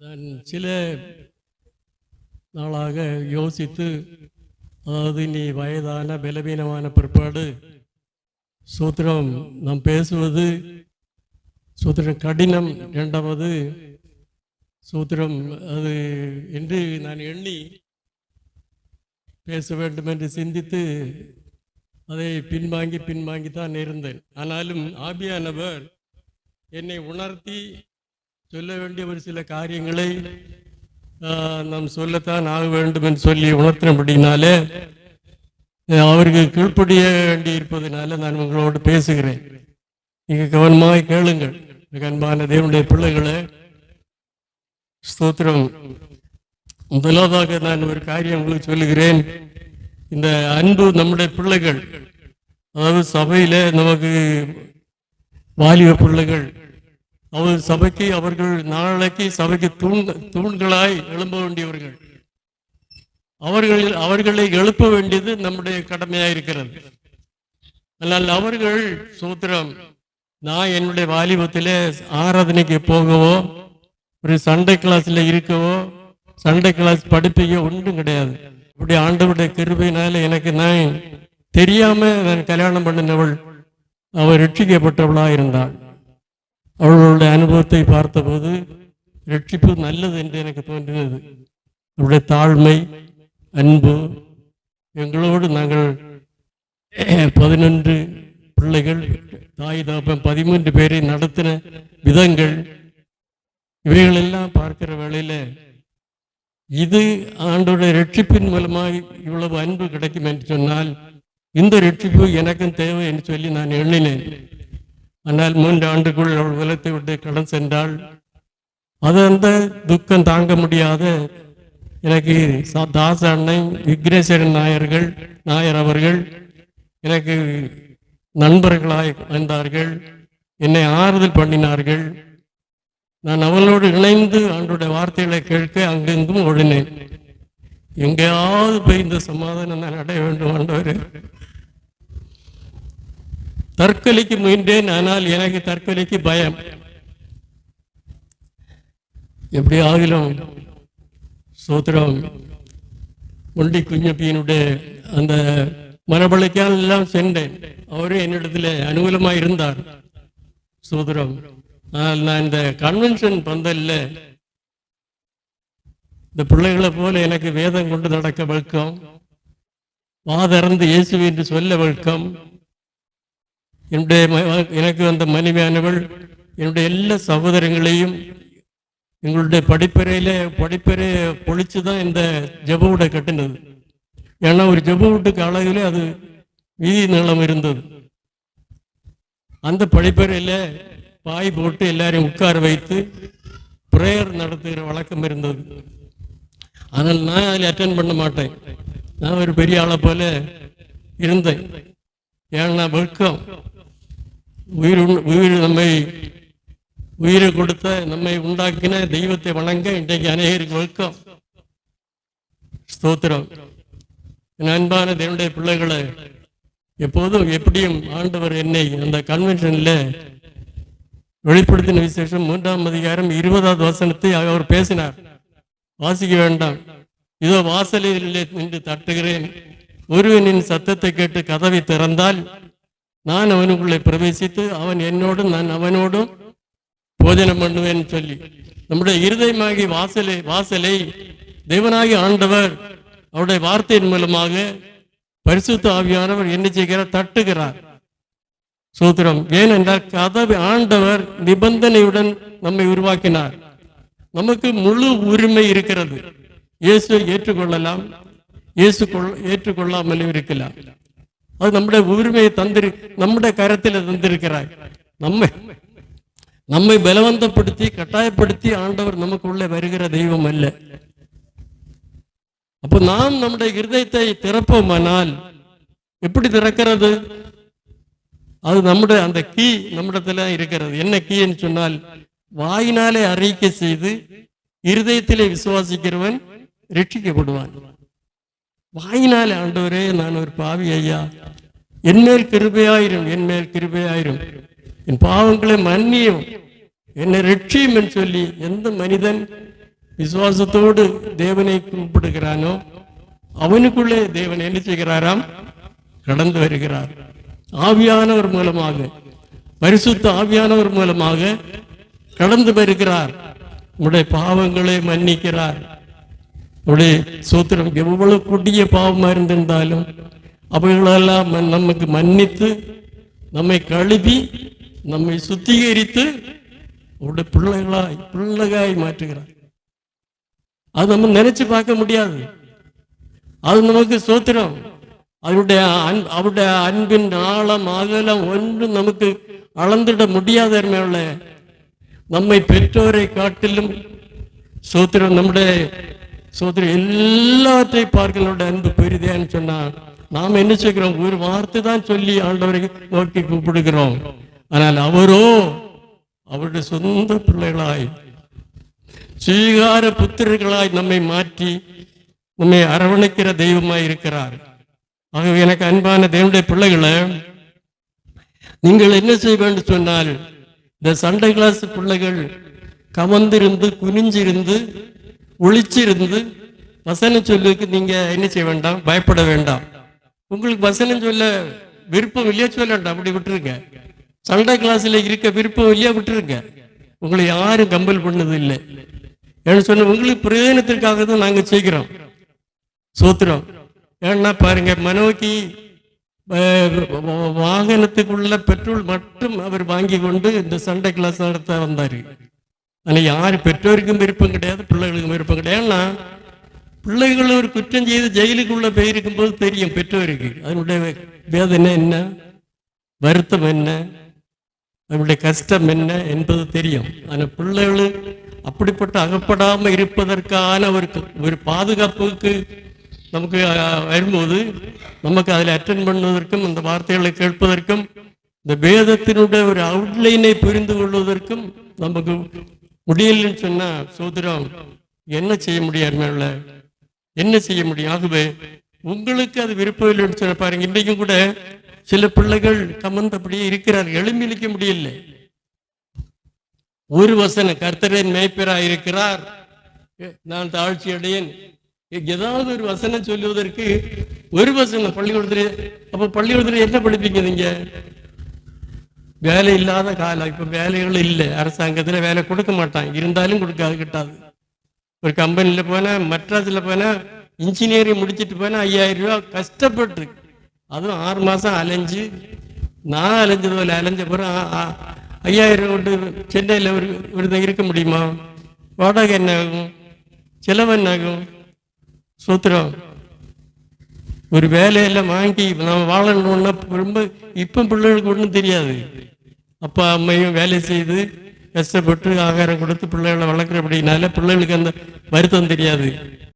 நான் சில நாளாக யோசித்து அதாவது நீ வயதான பலவீனமான பிற்பாடு சூத்திரம் நாம் பேசுவது சூத்திரம் கடினம் இரண்டாவது சூத்திரம் அது என்று நான் எண்ணி பேச வேண்டும் என்று சிந்தித்து அதை பின்வாங்கி பின்வாங்கி தான் இருந்தேன். ஆனாலும் ஆபியானவர் என்னை உணர்த்தி சொல்ல வேண்டிய ஒரு சில காரியங்களை நாம் சொல்லத்தான் ஆக வேண்டும் என்று சொல்லி உணர்த்தினபடினாலே அவருக்கு கீழ்ப்படிய வேண்டி இருப்பதனால நான் உங்களோடு பேசுகிறேன். நீங்க கவனமாக கேளுங்கள். மிக அன்பான தேவனுடைய பிள்ளைகளை ஸ்தோத்திரம். முதலாவதாக நான் ஒரு காரியம் உங்களுக்கு சொல்லுகிறேன். இந்த அன்பு நம்முடைய பிள்ளைகள் அதாவது சபையில நமக்கு வாலிப பிள்ளைகள் அவர் சபைக்கு அவர்கள் நாளைக்கு சபைக்கு தூண் தூண்களாய் எழும்ப வேண்டியவர்கள். அவர்கள் அவர்களை எழுப்ப வேண்டியது நம்முடைய கடமையாக இருக்கிறது ஆனால் அவர்கள் சூத்திரம் நான் என்னுடைய வாலிபத்திலே ஆராதனைக்கு போகவோ ஒரு சண்டே கிளாஸ்ல இருக்கவோ சண்டே கிளாஸ் படிப்பையோ ஒன்றும் கிடையாது. இப்படி ஆண்டவருடைய கிருபையினால எனக்கு நான் தெரியாம நான் கல்யாணம் பண்ணினவள் அவள் ரட்சிக்கப்பட்டவளாக இருந்தாள் அவர்களுடைய அனுபவத்தை பார்த்தபோது ரட்சிப்பு நல்லது என்று எனக்கு தோன்றினது. அவருடைய தாழ்மை அன்பு எங்களோடு நாங்கள் பதினொன்று பிள்ளைகள் தாய் தாப்பன் பதிமூன்று பேரை நடத்தின விதங்கள் இவைகளெல்லாம் பார்க்கிற வேளையில் இது ஆண்டோடைய ரட்சிப்பின் மூலமாக இவ்வளவு அன்பு கிடைக்கும் என்று சொன்னால் இந்த ரட்சிப்பு எனக்கும் தேவை என்று சொல்லி நான் எண்ணினேன். ஆனால் மூன்று ஆண்டுக்குள் அவள் உலகத்தை விட்டு கடன் சென்றாள். அது அந்த துக்கம் தாங்க முடியாத எனக்கு தாச அண்ணன் விக்னேஸ்வரன் நாயர்கள் நாயர் அவர்கள் எனக்கு நண்பர்களாய் வந்தார்கள் என்னை ஆறுதல் பண்ணினார்கள். நான் அவளோடு இணைந்து ஆண்டுடைய வார்த்தைகளை கேட்க அங்கெங்கும் ஓடினேன். எங்கேயாவது போய் இந்த சமாதானம் நான் அடைய வேண்டும் ஆண்டவர். தற்கொலைக்கு முயன்றேன் ஆனால் எனக்கு தற்கொலைக்கு பயம். எப்படி ஆகிலும் சோத்திரம் ஒண்டி குஞ்சப்பியனுடைய அந்த மரபழைக்கால் எல்லாம் சென்றேன். அவரும் என்னிடத்துல அனுகூலமா இருந்தார். சோதரம் ஆனால் நான் இந்த கன்வென்ஷன் பந்தல்ல இந்த பிள்ளைகளை போல எனக்கு வேதம் கொண்டு நடக்க வழக்கம் வாதறந்து இயேசு என்று சொல்ல வழக்கம் என்னுடைய எனக்கு வந்த மனைவியானவள் என்னுடைய எல்லா சகோதரங்களையும் எங்களுடைய படிப்பறையில படிப்பறைய பொழிச்சு தான் இந்த ஜெப வீடை கட்டினது. ஏன்னா ஒரு ஜெப வீட்டுக்கு அழகுல அது வீதி நீளம் இருந்தது. அந்த படிப்பறையில பாய் போட்டு எல்லாரையும் உட்கார வைத்து ப்ரேயர் நடத்துகிற வழக்கம் இருந்தது. ஆனால் நான் அதில் அட்டன் பண்ண மாட்டேன். நான் ஒரு பெரிய ஆளை போல இருந்தேன். ஏன்னா வெட்கம். உயிர் உண்- உயிர் நம்மை உயிரை கொடுத்த நம்மை உண்டாக்கின தெய்வத்தை வணங்க இன்றைக்கு அநேகருக்கு வழக்கம் ஸ்தோத்திரம். என் அன்பான தேவனுடைய பிள்ளைகளை எப்போதும் எப்படியும் ஆண்டவர் என்னை அந்த கன்வென்ஷனில் வெளிப்படுத்தின விசேஷம் மூன்றாம் அதிகாரம் இருபதாவது வசனத்தை அவர் பேசினார். வாசிக்க வேண்டாம். இதோ வாசலில் நின்று தட்டுகிறேன். ஒருவனின் சத்தத்தை கேட்டு கதவை திறந்தால் நான் அவனுக்குள்ளே பிரவேசித்து அவன் என்னோடும் நான் அவனோடும் போஜனம் பண்ணுவேன் சொல்லி. நம்முடைய இருதயமாகி வாசலை வாசலை தேவனாகி ஆண்டவர் அவருடைய வார்த்தையின் மூலமாக பரிசுத்த ஆவியானவர் என்ன செய்கிறார்? தட்டுகிறார். சூத்திரம் ஏனென்றால் கதவு ஆண்டவர் நிபந்தனையுடன் நம்மை உருவாக்கினார். நமக்கு முழு உரிமை இருக்கிறது. இயேசுவை ஏற்றுக்கொள்ளலாம். இயேசு கொள் ஏற்றுக்கொள்ளாமலும் இருக்கலாம். அது நம்முடைய உரிமையை தந்திரு நம்முடைய கரத்தில் தந்திருக்கிறார் நம்மை நம்மை பலவந்தப்படுத்தி கட்டாயப்படுத்தி ஆண்டவர் நமக்குள்ளே வருகிற தெய்வம் அல்ல. அப்போ நாம் நம்முடைய இருதயத்தை திறப்போமானால் எப்படி திறக்கிறது? அது நம்முடைய அந்த கீ நம்மிடத்துல இருக்கிறது. என்ன கீன்னு சொன்னால் வாயினாலே அறிக்கை செய்து இருதயத்திலே விசுவாசிக்கிறவன் ரட்சிக்கப்படுவான். வாயினாலே ஆண்டவரே நான் ஒரு பாவி ஐயா. என்மேல் கிருபையாயிரும் என்மேல் கிருபையாயிரும். என் பாவங்களை மன்னியும். என்னை ரட்சியும் என்று சொல்லி எந்த மனிதன் விசுவாசத்தோடு தேவனை கூப்பிடுகிறானோ அவனுக்குள்ளே தேவன் என்ன செய்கிறாராம்? கடந்து வருகிறார். ஆவியானவர் மூலமாக பரிசுத்த ஆவியானவர் மூலமாக கடந்து வருகிறார். உடைய பாவங்களை மன்னிக்கிறார். உடைய സൂത്രം எவ்வளவு கொடிய பாவமா இருந்திருந்தாலும் அவைகளெல்லாம் மன்- நமக்கு மன்னித்து நம்மை கழுவி நம்மை சுத்திகரித்து உடைய பிள்ளைகளாய் பிள்ளைகாய் மாற்றுகிறார் அது நம்ம நினைச்சு பார்க்க முடியாது அது நமக்கு சோத்திரம் அவருடைய அன் அவருடைய அன்பின் ஆழம் அகலம் ஒன்றும் நமக்கு அளந்திட முடியாத நம்மை பெற்றோரை காட்டிலும் சோத்திரம் நம்முடைய சோதரி எல்லாற்றை பார்க்கலோட அன்பு பெரிதேன்னு சொன்னா நாம் என்ன செய்கிறோம் ஒரு வார்த்தை தான் சொல்லி ஆண்டவரை நோக்கி கூப்பிடுகிறோம். ஆனால் அவரோ அவருடைய சொந்த பிள்ளைகளாய் சுவீகார புத்திரர்களாய் நம்மை மாற்றி நம்மை அரவணைக்கிற தெய்வமாய் இருக்கிறார். ஆகவே எனக்கு அன்பான தேவனுடைய பிள்ளைகளை நீங்கள் என்ன செய்ய வேண்டும் சொன்னால் இந்த சண்டை கிளாஸ் பிள்ளைகள் கமந்திருந்து குனிஞ்சிருந்து ஒழிச்சிருந்து வசனம் சொல்லுக்கு நீங்க என்ன செய்ய வேண்டாம்? பயப்பட வேண்டாம். உங்களுக்கு வசனம் சொல்ல விருப்பம் இல்லையா சொல்ல வேண்டாம் அப்படி விட்டுருங்க. சண்டை கிளாஸ்ல இருக்க விருப்பம் இல்லையா விட்டுருங்க. உங்களை யாரும் கம்பல் பண்ணது இல்லை. ஏன்னு சொன்ன உங்களுக்கு பிரயோஜனத்திற்காக தான் நாங்க செய்கிறோம். சோத்திரம். ஏன்னா பாருங்க மனோக்கி வாகனத்துக்குள்ள பெட்ரோல் மட்டும் அவர் வாங்கி கொண்டு இந்த சண்டை கிளாஸ் நடத்த வந்தாரு. ஆனால் யார்? பெற்றோருக்கும் விருப்பம் கிடையாது பிள்ளைகளுக்கும் விருப்பம் கிடையாது. ஏன்னா பிள்ளைகள் ஒரு குற்றம் செய்து ஜெயிலுக்குள்ளே போயிருக்கும் போது தெரியும் பெற்றோருக்கு. அதனுடைய வேதனை என்ன? வருத்தம் என்ன? அவருடைய கஷ்டம் என்ன என்பது தெரியும். ஆனால் பிள்ளைகள் அப்படிப்பட்ட அகப்படாமல் இருப்பதற்கான ஒரு ஒரு பாதுகாப்புக்கு நமக்கு வரும்போது நமக்கு அதில் அட்டன் பண்ணுவதற்கும் அந்த வார்த்தைகளை கேட்பதற்கும் இந்த வேதத்தினுடைய ஒரு அவுட்லைனை புரிந்து கொள்வதற்கும் நமக்கு முடியலன்னு சொன்னா சோதரம் என்ன செய்ய முடியாது மேல என்ன செய்ய முடியும்? ஆகவே உங்களுக்கு அது விருப்பம் இல்லைன்னு சொன்ன பாருங்க. இன்றைக்கும் கூட சில பிள்ளைகள் கமந்தபடியே இருக்கிறார் எழும்பிழிக்க முடியல ஒரு வசனம் கர்த்தரேன் மேய்ப்பராக இருக்கிறார். நான் தாழ்ச்சி அடையேன். ஏதாவது ஒரு வசனம் சொல்லுவதற்கு ஒரு வசனம் பள்ளிக்கூடத்துல அப்ப பள்ளிக்கூடத்துல என்ன படிப்பீங்க நீங்க? வேலை இல்லாத காலம். இப்ப வேலைகள் இல்லை. அரசாங்கத்துல வேலை கொடுக்க மாட்டான். இருந்தாலும் கொடுக்காது கிட்டாது. ஒரு கம்பெனில போனால் மட்ராஸ்ல போனா இன்ஜினியரிங் முடிச்சிட்டு போனா ஐயாயிரம் ரூபா கஷ்டப்பட்டு அதுவும் ஆறு மாசம் அலைஞ்சு நான் அலைஞ்சது போல அலைஞ்ச பிறகு ஐயாயிரம் கொண்டு சென்னையில் ஒரு ஒரு இருக்க முடியுமா? வாடகை என்ன ஆகும்? செலவு என்ன ஆகும்? சூத்திரம். ஒரு வேலையெல்லாம் வாங்கி நம்ம வாழணும்னா ரொம்ப இப்போ பிள்ளைகளுக்கு ஒன்றும் தெரியாது. அப்பா அம்மையும் வேலை செய்து கஷ்டப்பட்டு ஆகாரம் கொடுத்து பிள்ளைகளை வளர்க்குறபடினால பிள்ளைகளுக்கு அந்த வருத்தம் தெரியாது.